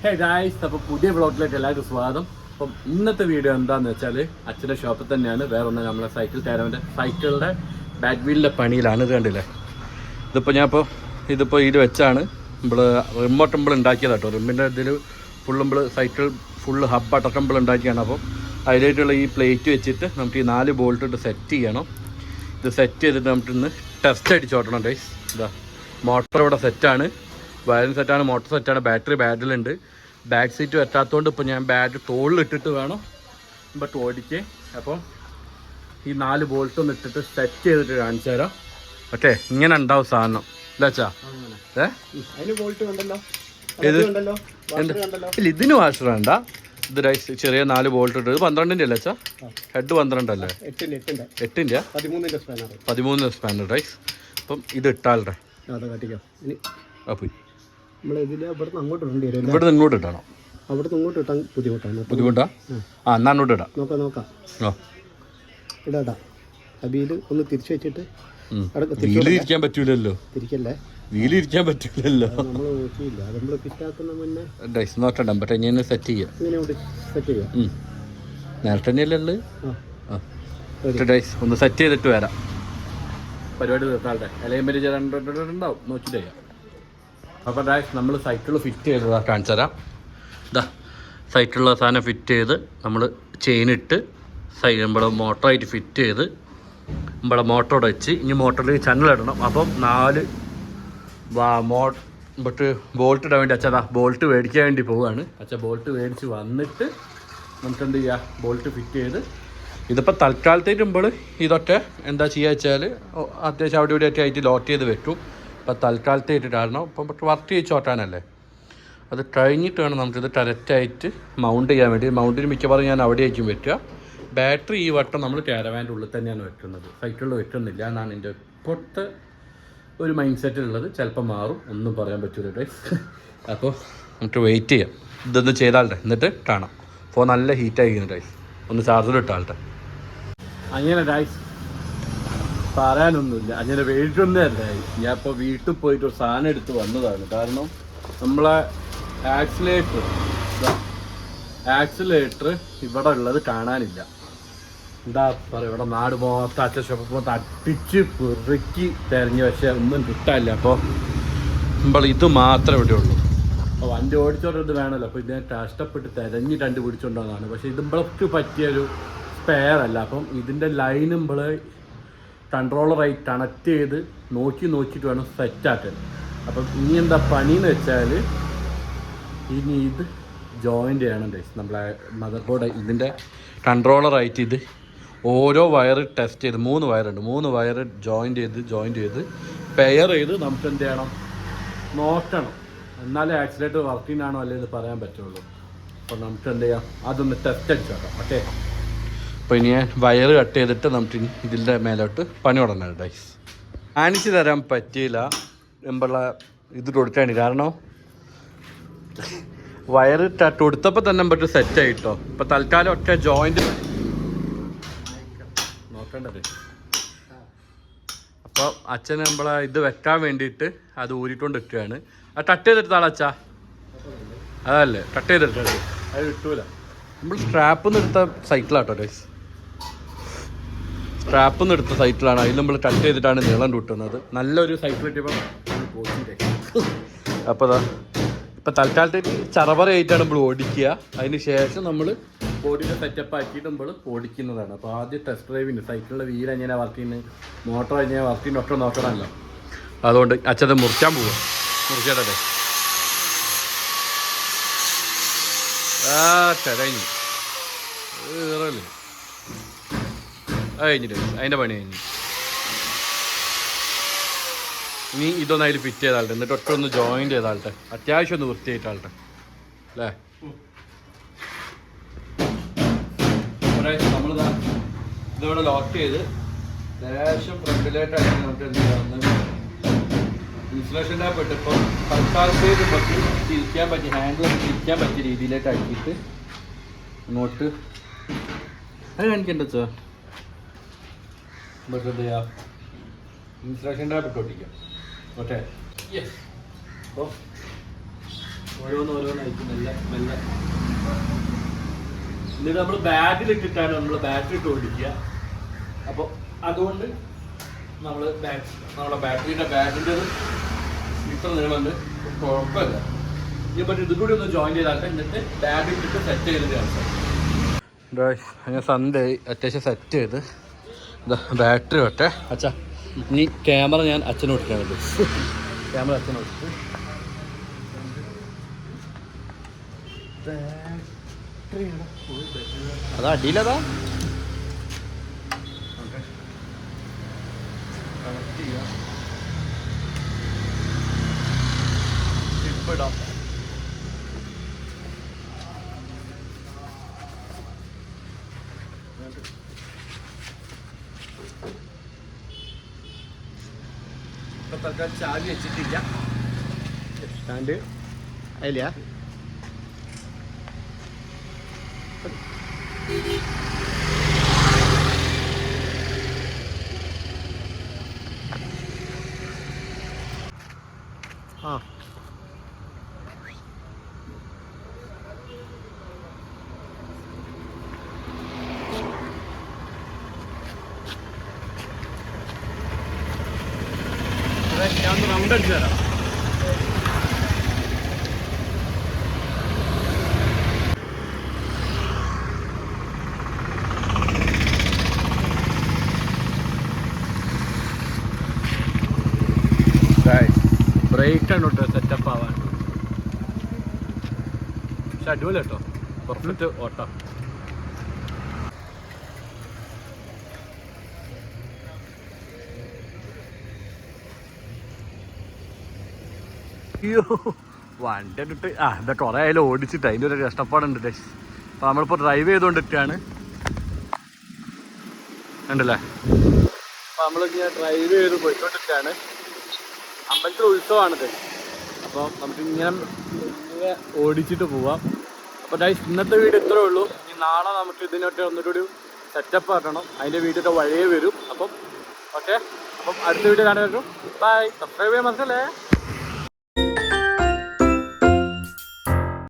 Hey guys അപ്പോൾ പുതിയ വ്ളോഗിലേക്ക് എല്ലാവർക്കും സ്വാഗതം. അപ്പം ഇന്നത്തെ വീഡിയോ എന്താണെന്ന് വെച്ചാൽ അച്ഛന്റെ ഷോപ്പിൽ തന്നെയാണ്. വേറെ ഒന്ന് നമ്മളെ സൈക്കിൾ തേരവന്റെ സൈക്കിളിന്റെ ബാക്ക് വീലിന്റെ പണിയിലാണ്. ഇത് കണ്ടില്ലേ? ഇതിപ്പോൾ ഞാൻ ഇപ്പോൾ ഇതിപ്പോൾ ഇത് വെച്ചാണ് നമ്മൾ റിമോട്ട് നമ്മൾ ഉണ്ടാക്കിയത് കേട്ടോ റിമ്മിന്റെ ഇതിൽ ഫുൾ നമ്മൾ സൈക്കിൾ ഫുൾ ഹബ് അടക്കം നമ്മൾ ഉണ്ടാക്കിയാണ്. അപ്പോൾ അതിലായിട്ടുള്ള ഈ പ്ലേറ്റ് വെച്ചിട്ട് നമുക്ക് ഈ നാല് ബോൾട്ട് ഇട്ട് സെറ്റ് ചെയ്യണം. ഇത് സെറ്റ് ചെയ്തിട്ട് നമുക്ക് ഇന്ന് ടെസ്റ്റ് അടിച്ചോട്ടണം ഡേയ്സ് ഇതാ മോട്ടർ ഇവിടെ സെറ്റാണ് വയറിങ് സെറ്റാണ് മോട്ടർ സെറ്റാണ് ബാറ്ററി ബാറ്റിലുണ്ട് ബാക്ക് സീറ്റ് പറ്റാത്തതുകൊണ്ട് ഇപ്പോൾ ഞാൻ ബാറ്റ് തോളിലിട്ടിട്ട് വേണം ബട്ട് ഓടിക്കേ അപ്പം ഈ നാല് ബോൾട്ട് ഒന്ന് ഇട്ടിട്ട് സെറ്റ് ചെയ്തിട്ട് കാണിച്ചു തരാം. ഓക്കെ ഇങ്ങനെ ഉണ്ടാവും സാധനം. ഇല്ലാച്ചാ ഏ? എന്ത്? ഇല്ല ഇതിന് വാഷർ വേണ്ട. ഇത് റൈസ് ചെറിയ നാല് ബോൾട്ട് ഇട്ട് ഇത് പന്ത്രണ്ടിന്റെ അല്ലേ അച്ഛാ? ഹെഡ് പന്ത്രണ്ടല്ലേ എട്ടിന്റെ പതിമൂന്നിന്റെ സ്പാനർ റൈസ് അപ്പം ഇത് ഇട്ടാളുടെ അതെ നമ്മൾ ഇതിൽ ഇവിടുന്ന് അങ്ങോട്ട് ഇടേണ്ടി വരും ഇവിടെ ഇങ്ങോട്ട് ഇട്ടണം അവിടുന്ന് ഇങ്ങോട്ട് ഇട്ടാൽ ബുദ്ധിമുട്ടാണ്. ബുദ്ധിമുട്ടാ? ആ എന്നാ അങ്ങോട്ട് ഇടാം. നോക്കാം നോക്കാം. ഓ ഇടാടാ അബിയിൽ ഒന്ന് തിരിച്ചു വെച്ചിട്ട് വീലിരിക്കാൻ പറ്റൂലല്ലോ. തിരിക്കല്ലേ? വീലിരിക്കാൻ പറ്റൂലല്ലോ. നമ്മൾ നോക്കിയില്ല. നമ്മൾ കിട്ടാക്കുന്ന മുന്നേ ഞാൻ സെറ്റ് ചെയ്യാം. ഇങ്ങനെ സെറ്റ് ചെയ്യാം. നേരത്തെ തന്നെയല്ലേ ആ. ഒന്ന് സെറ്റ് ചെയ്തിട്ട് വരാം. പരിപാടി തീർത്താളുടെ ഇലയുമ്പരി ഉണ്ടാവും. നോക്കിയിട്ട് ചെയ്യാം. അപ്പോൾ ഡാക്സ് നമ്മൾ സൈക്കിൾ ഫിറ്റ് ചെയ്തതാ കാണിച്ചു തരാം ഇതാ സൈക്കിളിലുള്ള സാധനം ഫിറ്റ് ചെയ്ത് നമ്മൾ ചെയിൻ ഇട്ട് സൈ നമ്മുടെ മോട്ടറായിട്ട് ഫിറ്റ് ചെയ്ത് നമ്മളെ മോട്ടറോടെ വെച്ച് ഇനി മോട്ടറിൽ ഇടണം. അപ്പം നാല് മോ ബട്ട് ബോൾട്ട് ഇടാൻ വേണ്ടി അച്ഛാ ബോൾട്ട് മേടിക്കാൻ വേണ്ടി പോവുകയാണ് അച്ഛാ ബോൾട്ട് മേടിച്ച് വന്നിട്ട് നമുക്ക് എന്ത് ചെയ്യുക ബോൾട്ട് ഫിറ്റ് ചെയ്ത് ഇതിപ്പോൾ തൽക്കാലത്തേക്ക് മുമ്പ് ഇതൊക്കെ എന്താ ചെയ്യുക വെച്ചാൽ അത്യാവശ്യം അവിടെ ഇവിടെയൊക്കെ ആയിട്ട് ലോട്ട് ചെയ്ത് വെക്കും. ഇപ്പം തൽക്കാലത്തെ ഇട്ടിട്ടായിരുന്നു ഇപ്പം വർക്ക് ചെയ്ത് ചോട്ടാനല്ലേ അത് കഴിഞ്ഞിട്ട് വേണം നമുക്കിത് കറക്റ്റായിട്ട് മൗണ്ട് ചെയ്യാൻ വേണ്ടി. മൗണ്ടിന് മിക്കവാറും ഞാൻ അവിടെ ആയിരിക്കും വെക്കുക. ബാറ്ററി ഈ വട്ടം നമ്മൾ കാരവാന്റെ ഉള്ളിൽ തന്നെയാണ് വെക്കുന്നത്. സൈക്കിളിൽ വെക്കുന്നില്ല എന്നാണ് എന്റെ ഇപ്പോഴത്തെ ഒരു മൈൻഡ് സെറ്റിലുള്ളത് ചിലപ്പോൾ മാറും. ഒന്നും പറയാൻ പറ്റൂല അപ്പോൾ നമുക്ക് വെയിറ്റ് ചെയ്യാം. ഇതൊന്ന് ചെയ്താലേ. എന്നിട്ട് കാണാം. ഫോൺ നല്ല ഹീറ്റായിരിക്കുന്നു ഡൈസ് ഒന്ന് ചാർജർ ഇട്ടാളുടെ അങ്ങനെ ഡൈസ് പറയാനൊന്നുമില്ല. അങ്ങനെ വേണ്ടിയൊന്നല്ല ഞാൻ ഇപ്പോൾ വീട്ടിൽ പോയിട്ട് ഒരു സാധനം എടുത്ത് വന്നതാണ്. കാരണം നമ്മളെ ആക്സിലേറ്റർ ആക്സിലേറ്റർ ഇവിടെ ഉള്ളത് കാണാനില്ല. എന്താ പറയുക ഇവിടെ നാട് മൊത്തം അച്ഛ തട്ടിച്ച് പെറുക്കി തിരഞ്ഞു പക്ഷെ ഒന്നും കിട്ടാനില്ല. അപ്പോൾ നമ്മൾ ഇത് മാത്രമേ ഇവിടെ ഉള്ളൂ. അപ്പോൾ വണ്ടി ഓടിച്ചോണ്ട് വേണമല്ലോ. അപ്പോൾ ഇതിനെ കഷ്ടപ്പെട്ട് തിരഞ്ഞ് കണ്ടുപിടിച്ചുകൊണ്ടാണ് പക്ഷേ ഇത് ഇമ്പളക്ക് പറ്റിയൊരു സ്പെയർ അല്ല. അപ്പം ഇതിന്റെ ലൈൻ നമ്മൾ കൺട്രോളറായി കണക്ട് ചെയ്ത് നോക്കി നോക്കിയിട്ട് വേണം സെറ്റാക്കാൻ അപ്പം ഇനി എന്താ പണി എന്ന് വെച്ചാൽ ഇനി ഇത് ജോയിന്റ് ചെയ്യണം ഗൈസ് നമ്മളെ മദർ ബോർഡ് ഇതിന്റെ കൺട്രോളറായിട്ട് ഇത് ഓരോ വയർ ടെസ്റ്റ് ചെയ്ത് മൂന്ന് വയറുണ്ട് മൂന്ന് വയർ ജോയിന്റ് ചെയ്ത് ജോയിന്റ് ചെയ്ത് പെയർ ചെയ്ത് നമുക്ക് എന്ത് ചെയ്യണം? നോക്കണം. എന്നാലേ ആക്സിലേറ്റർ വർക്കിംഗ് ആണോ അല്ലേ എന്ന് പറയാൻ പറ്റുള്ളൂ. അപ്പോൾ നമുക്ക് എന്ത് ചെയ്യാം? അതൊന്ന് ടെസ്റ്റ് അടിച്ചോക്കാം ഓക്കെ അപ്പോൾ ഇനി ഞാൻ വയർ കട്ട് ചെയ്തിട്ട് നമുക്ക് ഇതിന്റെ മേലോട്ട് പണി തുടങ്ങണം ഡൈസ് കാണിച്ചു തരാൻ പറ്റിയില്ല. എന്നുള്ള ഇത് കൊടുക്കാണ്. കാരണം വയർ കൊടുത്തപ്പോൾ തന്നെ പറ്റും സെറ്റ് ആയിട്ടോ ഇപ്പം തൽക്കാലം ഒറ്റ ജോയിന്റ് നോക്കേണ്ടത്. അപ്പോൾ അച്ഛൻ നമ്മളെ ഇത് വെക്കാൻ വേണ്ടിയിട്ട് അത് ഊരിക്കൊണ്ട് ഇട്ടുകയാണ് ആ ടട്ട് ചെയ്തെടുത്താളാ അച്ഛാ. അതല്ലേ? ടട്ട് ചെയ്തെടുത്തത് അത് കിട്ടൂല. നമ്മൾ സ്ട്രാപ്പ് നിർത്ത സൈക്കിളാട്ടോ ഡേസ് സ്ട്രാപ്പിൽ നിന്ന് എടുത്ത സൈക്കിളാണ് അതിൽ നമ്മൾ കട്ട് ചെയ്തിട്ടാണ് നീളം കൂട്ടുന്നത്. നല്ലൊരു സൈക്കിൾ കിട്ടിയപ്പോൾ അപ്പോൾ അതാ ഇപ്പം തൽക്കാലത്തേക്ക് ചറവറയായിട്ടാണ് നമ്മൾ ഓടിക്കുക. അതിന് ശേഷം നമ്മൾ ബോഡിയുടെ സെറ്റപ്പ് ആക്കിയിട്ട് നമ്മൾ ഓടിക്കുന്നതാണ്. അപ്പോൾ ആദ്യം ടെസ്റ്റ് ഡ്രൈവിന് സൈക്കിളിന്റെ വീൽ എങ്ങനെയാണ് വർക്ക് ചെയ്യുന്നത് മോട്ടോർ എങ്ങനെയാണ് വർക്ക് ചെയ്യുന്നത് ഒക്കെ നോക്കണമല്ലോ. അതുകൊണ്ട് അച്ഛത് മുറിക്കാൻ പോവുക മുറിച്ചേട്ടെ. ആ കഴിഞ്ഞു കഴിഞ്ഞിട്ട് അതിന്റെ പണി കഴിഞ്ഞു. ഇനി ഇതൊന്ന് അതിൽ ഫിറ്റ് ചെയ്താൾട്ടെ എന്നിട്ട് ഒറ്റ ഒന്ന് ജോയിൻ ചെയ്താൾട്ടെ അത്യാവശ്യം ഒന്ന് വൃത്തിയായിട്ടാൾട്ടെ അല്ലേ? നമ്മളിതാ ഇതിവിടെ ലോക്ക് ചെയ്ത് ലേശം ഫ്രണ്ടിലേട്ടായിട്ട് നമുക്ക് എന്ത് ചെയ്യാമെന്ന് ഇൻസുലേഷൻ ടാപ്പ് ഇട്ടിപ്പോൾ പറ്റി തിരിക്കാൻ പറ്റി ഹാൻഡിൽ തിരിക്കാൻ പറ്റിയ രീതിയിലേക്ക് അടിച്ചിട്ട് ഇങ്ങോട്ട് അത് കാണിക്കണ്ട സാർ ബട്ട് എന്ത് ചെയ്യാം ഇൻസ്ട്രക്ഷൻ ടാപ്പ് ഇട്ട് ഒട്ടിക്കാം. ഓക്കെ? അപ്പോൾ ഓരോന്ന് ഓരോന്നായിട്ട് മെല്ലെ മെല്ലെ. എന്നിട്ട് നമ്മൾ ബാറ്ററി ഇട്ടിട്ടാണ് നമ്മൾ ബാറ്ററി ഇട്ട് ഓടിക്കുക. അപ്പോൾ അതുകൊണ്ട് നമ്മൾ നമ്മളെ ബാറ്ററിയുടെ ബാറ്റിന്റെ ഇത്ര നീളമുണ്ട്. കുഴപ്പമില്ല. ഇനി പറ്റി ഇത് കൂടി ഒന്ന് ജോയിൻ ചെയ്താട്ടെ. എന്നിട്ട് ബാറ്ററി ഇട്ടിട്ട് സെറ്റ് ചെയ്തിട്ട് ഞാൻ സൺഡേ അത്യാവശ്യം സെറ്റ് ചെയ്ത് ബാറ്ററി വെട്ടെ. അച്ഛാ ഇനി ക്യാമറ ഞാൻ അച്ഛനെ വിട്ടിട്ടാണ് ക്യാമറ അച്ഛനും വിട്ടിട്ട് അതാ അടിയിലതാ. ഇടാം. തൽക്കാലം ചാവി വെച്ചിട്ടില്ല. സ്റ്റാൻഡ് അതില്ല ആ. ഒന്ന് തരാം ബ്രേക്ക് ആണ് കേട്ടോ സെറ്റപ്പ് ആവാൻ. പക്ഷെ അടിപൊളി കേട്ടോ പെർഫെക്റ്റ് ഓട്ടോ അയ്യോ. വണ്ടി ഇട്ടിട്ട് ആ ഇതാ കുറേ ആയാലും ഓടിച്ചിട്ട് അതിന്റെ ഒരു കഷ്ടപ്പാടുണ്ട് ഡേ അപ്പോൾ നമ്മളിപ്പോൾ ഡ്രൈവ് ചെയ്തുകൊണ്ടിട്ടാണ് ഉണ്ടല്ലേ അപ്പോൾ നമ്മളിങ്ങനെ ഡ്രൈവ് ചെയ്ത് പോയിക്കൊണ്ടിട്ടാണ് അമ്പലത്തിൽ ഉത്സവമാണിത് അപ്പോൾ നമുക്ക് ഇങ്ങനെ ഓടിച്ചിട്ട് പോവാം. അപ്പോൾ ഡൈസ് ഇന്നത്തെ വീട് ഇത്രേ ഉള്ളൂ. ഇനി നാളെ നമുക്ക് ഇതിനൊക്കെ ഒന്നുകൂടി സെറ്റപ്പ് ആക്കണം. അതിന്റെ വീഡിയോ വഴിയേ വരും. അപ്പം ഓക്കെ അപ്പം അടുത്ത വീഡിയോ പറ്റും ബൈ സബ്സ്ക്രൈബ് ചെയ്യാൻ മനസ്സിലേ